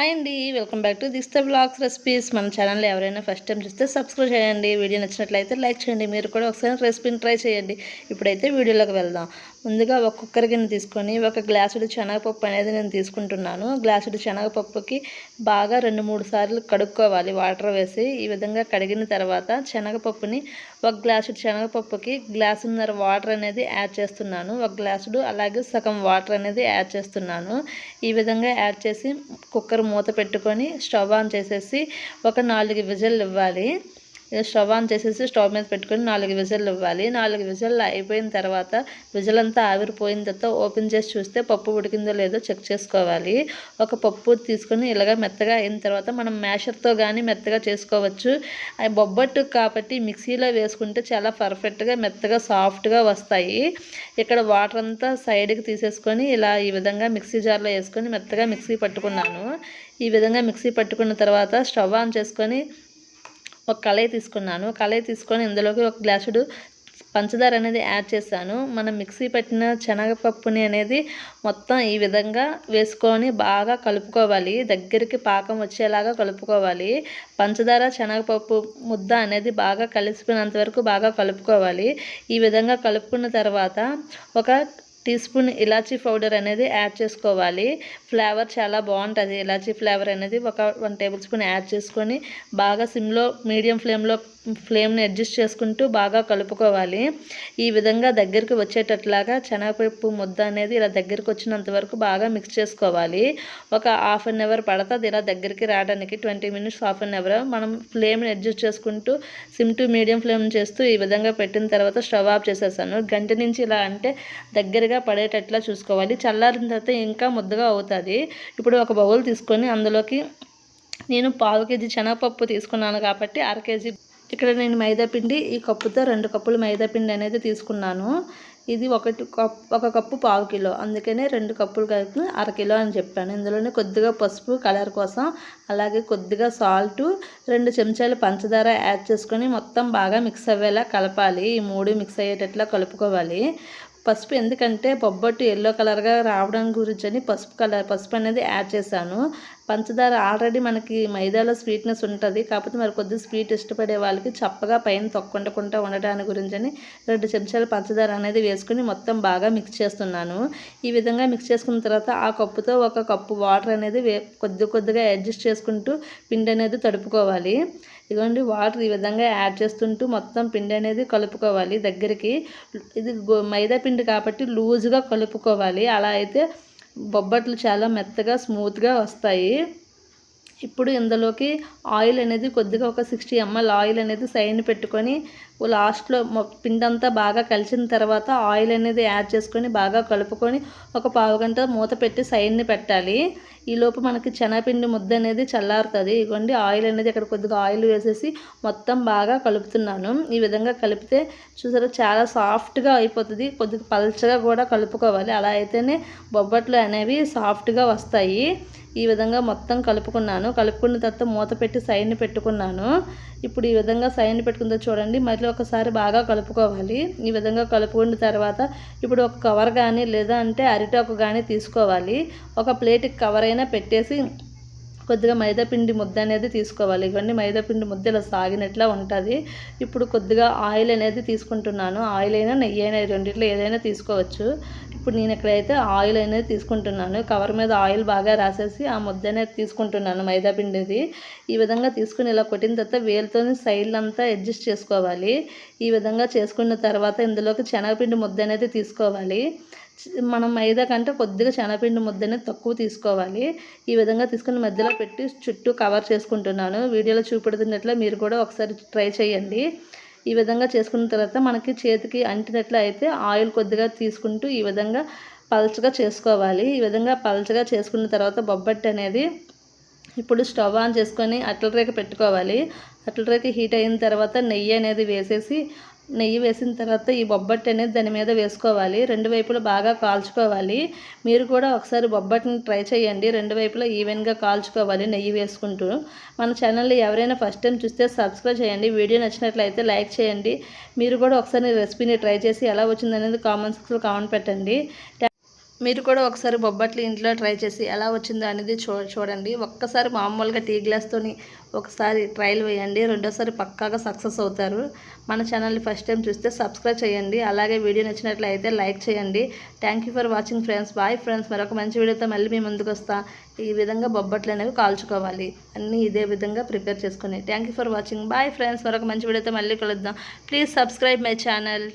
Hi అండి welcome back to this the blogs recipes. మన channel ఎవరైనా ఫస్ట్ టైం చూస్తే సబ్స్క్రైబ్ చేయండి వీడియో నచ్చినట్లయితే లైక్ చేయండి మీరు కూడా ఒకసారి రెసిపీని ట్రై చేయండి. ఇప్పుడైతే వీడియోలోకి వెళ్దాం. ముందుగా ఒక కుక్కర్ గిన్నె తీసుకొని ఒక గ్లాసుడు శనగపప్పు అనేది నేను తీసుకుంటున్నాను. గ్లాసుడు శనగపప్పుకి బాగా రెండు మూడు సార్లు కడుక్కోవాలి. వాటర్ వేసి ఈ విధంగా కడిగిన తర్వాత శనగపప్పుని ఒక గ్లాసుడు శనగపప్పుకి గ్లాసున్నర వాటర్ అనేది యాడ్ చేస్తున్నాను. ఒక గ్లాసుడు అలాగే సగం వాటర్ అనేది యాడ్ చేస్తున్నాను. ఈ విధంగా యాడ్ చేసి కుక్కర్ మూత పెట్టుకొని స్టవ్ ఆన్ చేసేసి ఒక నాలుగు విజిల్ ఇవ్వాలి. స్టవ్ ఆన్ చేసేసి స్టవ్ మీద పెట్టుకొని నాలుగు విజిల్లు ఇవ్వాలి. నాలుగు విజిల్లు అయిపోయిన తర్వాత విజిల్ అంతా ఆవిరిపోయిన తర్వాత ఓపెన్ చేసి చూస్తే పప్పు ఉడికిందో లేదో చెక్ చేసుకోవాలి. ఒక పప్పు తీసుకొని ఇలాగ మెత్తగా అయిన తర్వాత మనం మ్యాషర్తో కానీ మెత్తగా చేసుకోవచ్చు. అవి బొబ్బట్టు కాబట్టి మిక్సీలో వేసుకుంటే చాలా పర్ఫెక్ట్గా మెత్తగా సాఫ్ట్గా వస్తాయి. ఇక్కడ వాటర్ అంతా సైడ్కి తీసేసుకొని ఇలా ఈ విధంగా మిక్సీ జార్లో వేసుకొని మెత్తగా మిక్సీ పట్టుకున్నాను. ఈ విధంగా మిక్సీ పట్టుకున్న తర్వాత స్టవ్ ఆన్ చేసుకొని ఒక కళాయి తీసుకున్నాను. కళాయి తీసుకొని ఇందులోకి ఒక గ్లాసుడు పంచదార అనేది యాడ్ చేశాను. మనం మిక్సీ పెట్టిన శనగపప్పుని అనేది మొత్తం ఈ విధంగా వేసుకొని బాగా కలుపుకోవాలి. దగ్గరికి పాకం వచ్చేలాగా కలుపుకోవాలి. పంచదార శనగపప్పు ముద్ద అనేది బాగా కలిసిపోయినంత వరకు బాగా కలుపుకోవాలి. ఈ విధంగా కలుపుకున్న తర్వాత ఒక టీ స్పూన్ ఇలాచీ పౌడర్ అనేది యాడ్ చేసుకోవాలి. ఫ్లేవర్ చాలా బాగుంటుంది. ఇలాచీ ఫ్లేవర్ అనేది ఒక వన్ టేబుల్ స్పూన్ యాడ్ చేసుకొని బాగా సిమ్లో మీడియం ఫ్లేమ్లో ఫ్లేమ్ని అడ్జస్ట్ చేసుకుంటూ బాగా కలుపుకోవాలి. ఈ విధంగా దగ్గరికి వచ్చేటట్లాగా శనగపప్పు ముద్ద అనేది ఇలా దగ్గరికి వచ్చినంత వరకు బాగా మిక్స్ చేసుకోవాలి. ఒక హాఫ్ అన్ అవర్ పడుతుంది ఇలా దగ్గరికి రావడానికి twenty minutes half an hour మనం ఫ్లేమ్ని అడ్జస్ట్ చేసుకుంటూ సిమ్ టు మీడియం ఫ్లేమ్ చేస్తూ ఈ విధంగా పెట్టిన తర్వాత స్టవ్ ఆఫ్ చేసేసాను గంట నుంచి ఇలా అంటే దగ్గరగా పడేటట్లా చూసుకోవాలి. చల్లారిన తర్వాత ఇంకా ముద్దగా అవుతుంది. అది. ఇప్పుడు ఒక బౌల్ తీసుకొని అందులోకి నేను పావు కేజీ శనగపప్పు తీసుకున్నాను కాబట్టి అర కేజీ. ఇక్కడ నేను మైదాపిండి ఈ కప్పుతో రెండు కప్పులు మైదాపిండి అనేది తీసుకున్నాను. ఇది ఒకటి కప్ ఒక కప్పు పావు కిలో. అందుకనే రెండు కప్పులు కలిపి అర కిలో అని చెప్పాను. ఇందులోనే కొద్దిగా పసుపు కలర్ కోసం అలాగే కొద్దిగా సాల్ట్ రెండు చెంచాలు పంచదార యాడ్ చేసుకొని మొత్తం బాగా మిక్స్ అయ్యేలా కలపాలి. ఈ మూడు మిక్స్ అయ్యేటట్లా కలుపుకోవాలి. పసుపు ఎందుకంటే బొబ్బట్టు ఎల్లో కలర్గా రావడం గురించి అని పసుపు కలర్ పసుపు అనేది యాడ్ చేశాను. పంచదార ఆల్రెడీ మనకి మైదాలో స్వీట్నెస్ ఉంటుంది. కాకపోతే మరి కొద్దిగా స్వీట్ ఇష్టపడే వాళ్ళకి చప్పగా పైన తొక్కుంటకుండా ఉండడానికి గురించి అని రెండు చెంచాలు పంచదార అనేది వేసుకుని మొత్తం బాగా మిక్స్ చేస్తున్నాను. ఈ విధంగా మిక్స్ చేసుకున్న తర్వాత ఆ కప్పుతో ఒక కప్పు వాటర్ అనేది వే కొద్ది కొద్దిగా అడ్జస్ట్ చేసుకుంటూ పిండి అనేది తడుపుకోవాలి. ఇదిగోండి వాటర్ ఈ విధంగా యాడ్ చేస్తుంటూ మొత్తం పిండి అనేది కలుపుకోవాలి దగ్గరికి. ఇది మైదా పిండి కాబట్టి లూజ్గా కలుపుకోవాలి. అలా అయితే బొబ్బట్లు చాలా మెత్తగా స్మూత్గా వస్తాయి. ఇప్పుడు ఇందులోకి ఆయిల్ అనేది కొద్దిగా ఒక సిక్స్టీ ఎంఎల్ ఆయిల్ అనేది సైడ్ పెట్టుకొని లాస్ట్లో పిండంతా బాగా కలిసిన తర్వాత ఆయిల్ అనేది యాడ్ చేసుకొని బాగా కలుపుకొని ఒక పావు గంట మూత పెట్టి సైడ్ని పెట్టాలి. ఈలోపు మనకి శనగపిండి ముద్ద అనేది చల్లారుతుంది. ఇగోండి ఆయిల్ అనేది ఇక్కడ కొద్దిగా ఆయిల్ వేసేసి మొత్తం బాగా కలుపుతున్నాను. ఈ విధంగా కలిపితే చూసారా చాలా సాఫ్ట్గా అయిపోతుంది. కొద్దిగా పల్చగా కూడా కలుపుకోవాలి. అలా అయితేనే బొబ్బట్లు అనేవి సాఫ్ట్గా వస్తాయి. ఈ విధంగా మొత్తం కలుపుకున్నాను. కలుపుకున్న తర్వాత మూత పెట్టి సైడ్ని పెట్టుకున్నాను. ఇప్పుడు ఈ విధంగా సైడ్ని పెట్టుకుందో చూడండి మళ్ళీ ఒకసారి బాగా కలుపుకోవాలి. ఈ విధంగా కలుపుకున్న తర్వాత ఇప్పుడు ఒక కవర్ కానీ లేదా అంటే అరిటాకు కానీ తీసుకోవాలి. ఒక ప్లేట్కి కవర్ అయినా పెట్టేసి కొద్దిగా మైదాపిండి ముద్ద అనేది తీసుకోవాలి. ఇవన్నీ మైదాపిండి ముద్ద ఇలా సాగినట్లా ఉంటుంది. ఇప్పుడు కొద్దిగా ఆయిల్ అనేది తీసుకుంటున్నాను. ఆయిల్ అయినా నెయ్యి అయినా రెండిట్లో ఏదైనా తీసుకోవచ్చు. ఇప్పుడు నేను ఇక్కడైతే ఆయిల్ అనేది తీసుకుంటున్నాను. కవర్ మీద ఆయిల్ బాగా రాసేసి ఆ ముద్ద అనేది తీసుకుంటున్నాను మైదాపిండిది ఈ విధంగా తీసుకుని ఇలా కొట్టిన తర్వాత వేలుతో సైడ్లు అంతా అడ్జస్ట్ చేసుకోవాలి. ఈ విధంగా చేసుకున్న తర్వాత ఇందులోకి శనగపిండి ముద్ద అనేది తీసుకోవాలి. మనం మైదా కంటే కొద్దిగా శనగపిండి ముద్దని తక్కువ తీసుకోవాలి. ఈ విధంగా తీసుకుని మధ్యలో పెట్టి చుట్టూ కవర్ చేసుకుంటున్నాను. వీడియోలో చూపెడుతున్నట్లు మీరు కూడా ఒకసారి ట్రై చేయండి. ఈ విధంగా చేసుకున్న తర్వాత మనకి చేతికి అంటినట్లు అయితే ఆయిల్ కొద్దిగా తీసుకుంటూ ఈ విధంగా పల్చగా చేసుకోవాలి. ఈ విధంగా పల్చగా చేసుకున్న తర్వాత బొబ్బట్టి అనేది ఇప్పుడు స్టవ్ ఆన్ చేసుకొని అట్ల రేఖ పెట్టుకోవాలి. అట్ల రేఖ హీట్ అయిన తర్వాత నెయ్యి అనేది వేసేసి నెయ్యి వేసిన తర్వాత ఈ బొబ్బట్టి అనేది దాని మీద వేసుకోవాలి. రెండు వైపులా బాగా కాల్చుకోవాలి. మీరు కూడా ఒకసారి బొబ్బట్టిని ట్రై చేయండి. రెండు వైపులా ఈవెన్గా కాల్చుకోవాలి నెయ్యి వేసుకుంటూ. మన ఛానల్ని ఎవరైనా ఫస్ట్ టైం చూస్తే సబ్స్క్రైబ్ చేయండి. వీడియో నచ్చినట్లయితే లైక్ చేయండి. మీరు కూడా ఒకసారి రెసిపీని ట్రై చేసి ఎలా వచ్చిందనేది కామెంట్ సెక్షన్లో కామెంట్ పెట్టండి. మీరు కూడా ఒకసారి బొబ్బట్లు ఇంట్లో ట్రై చేసి ఎలా వచ్చిందో అనేది చూ చూడండి. ఒక్కసారి మామూలుగా టీ గ్లాస్తోని ఒకసారి ట్రయల్ వేయండి. రెండోసారి పక్కాగా సక్సెస్ అవుతారు. మన ఛానల్ని ఫస్ట్ టైం చూస్తే సబ్స్క్రైబ్ చేయండి. అలాగే వీడియో నచ్చినట్లయితే లైక్ చేయండి. Thank you for watching friends. Bye friends. మరొక మంచి వీడియోతో మళ్ళీ మీ ముందుకు వస్తా. ఈ విధంగా బొబ్బట్లు అనేవి కాల్చుకోవాలి. అన్నీ ఇదే విధంగా ప్రిపేర్ చేసుకుని. Thank you for watching. Bye friends. మరొక మంచి వీడియోతో మళ్ళీ కలుద్దాం. Please subscribe my channel.